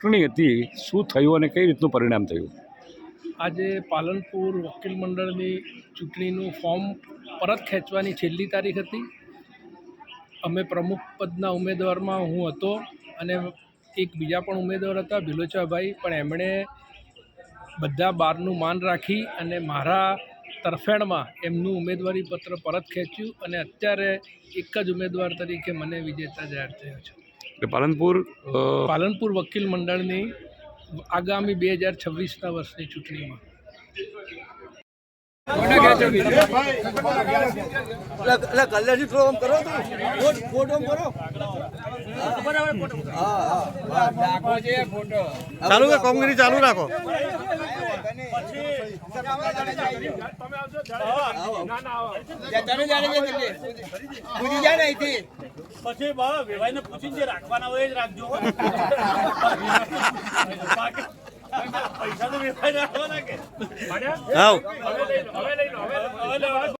ચૂંટણી હતી, શું થયું અને કઈ રીતનું પરિણામ થયું? આજે પાલનપુર વકીલ મંડળની ચૂંટણીનું ફોર્મ પરત ખેંચવાની છેલ્લી તારીખ હતી. અમે પ્રમુખ પદના ઉમેદવારમાં હું હતો અને એક બીજા પણ ઉમેદવાર હતા ભિલોચાભાઈ પણ એમણે બધા બારનું માન રાખી અને મારા તરફેણમાં એમનું ઉમેદવારી પત્ર પરત ખેંચ્યું અને અત્યારે એક જ ઉમેદવાર તરીકે મને વિજેતા જાહેર થયો છે. એટલે પાલનપુર પાલનપુર વકીલ મંડળની આગામી બે હજાર છવ્વીસના વર્ષની ચૂંટણીમાં. ચાલુ કોંગ્રેસ ચાલુ રાખો? તમે ફોટો પછી બા વેવાઈને પૂછીને જે રાખવાના હોય જ રાખજો. પૈસા તો વેવાઈ રાખવાના કે? હવે લઈ લો, હવે લઈ લો, હવે લઈ લો.